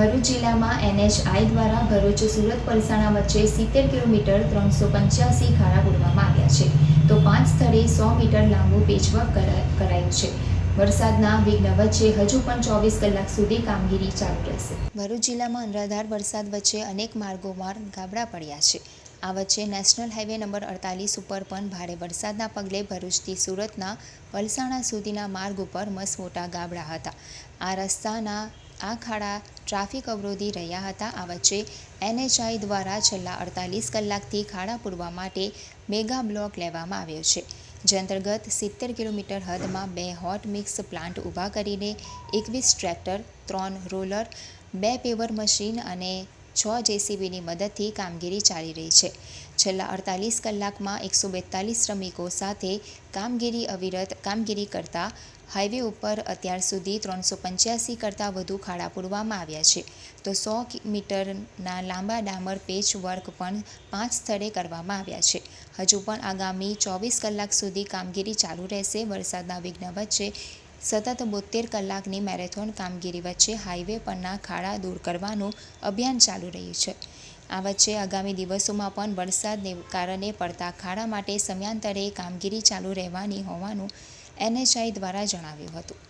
ભરૂચ જિલ્લામાં એનએચઆઈ દ્વારા ભરૂચ સુરત પલસાણા વચ્ચે સિત્તેર કિલોમીટર ત્રણસો પંચ્યાસી ખાડા પૂરવામાં આવ્યા છે. તો પાંચ સ્થળે સો મીટર લાંબુ પેચવર્ક કરા- કરાયું છે. વરસાદના વિઘ્ન વચ્ચે હજુ પણ ચોવીસ કલાક સુધી કામગીરી ચાલુ રહેશે. ભરૂચ જિલ્લામાં અનરાધાર વરસાદ વચ્ચે અનેક માર્ગોમાં ગાબડા પડ્યા છે. આ વચ્ચે નેશનલ હાઈવે નંબર અડતાલીસ ઉપર પણ ભારે વરસાદના પગલે ભરૂચથી સુરતના વલસાણા સુધીના માર્ગ ઉપર મસમોટા ગાબડા હતા. આ રસ્તાના આ ખાડા ટ્રાફિક અવરોધી રહ્યા હતા. આ વચ્ચે એનએચઆઈ દ્વારા છેલ્લા અડતાલીસ કલાકથી ખાડા પૂરવા માટે મેગા બ્લોક લેવામાં આવ્યો છે. જે અંતર્ગત સિત્તેર કિલોમીટર હદમાં બે હોટ મિક્સ પ્લાન્ટ ઊભા કરીને એકવીસ ટ્રેક્ટર, ત્રણ રોલર, બે પેવર મશીન અને છ જેસીબીની મદદથી કામગીરી ચાલી રહી છે. છેલ્લા અડતાલીસ કલાકમાં એકસો બેતાલીસ શ્રમિકો સાથે કામગીરી અવિરત કામગીરી કરતા હાઈવે ઉપર અત્યાર સુધી ત્રણસો પંચ્યાસી કરતાં વધુ ખાડા પૂરવામાં આવ્યા છે. તો સો મીટરના લાંબા ડામર પેચ વર્ક પણ પાંચ સ્થળે કરવામાં આવ્યા છે. હજુ પણ આગામી ચોવીસ કલાક સુધી કામગીરી ચાલુ રહેશે. વરસાદના વિઘ્ન વચ્ચે સતત બોતેર કલાકની મેરેથોન કામગીરી વચ્ચે હાઈવે પરના ખાડા દૂર કરવાનું અભિયાન ચાલુ રહ્યું છે. આ વચ્ચે આગામી દિવસોમાં પણ વરસાદને કારણે પડતા ખાડા માટે સમયાંતરે કામગીરી ચાલુ રહેવાની હોવાનું એનએચઆઈ દ્વારા જણાવ્યું હતું.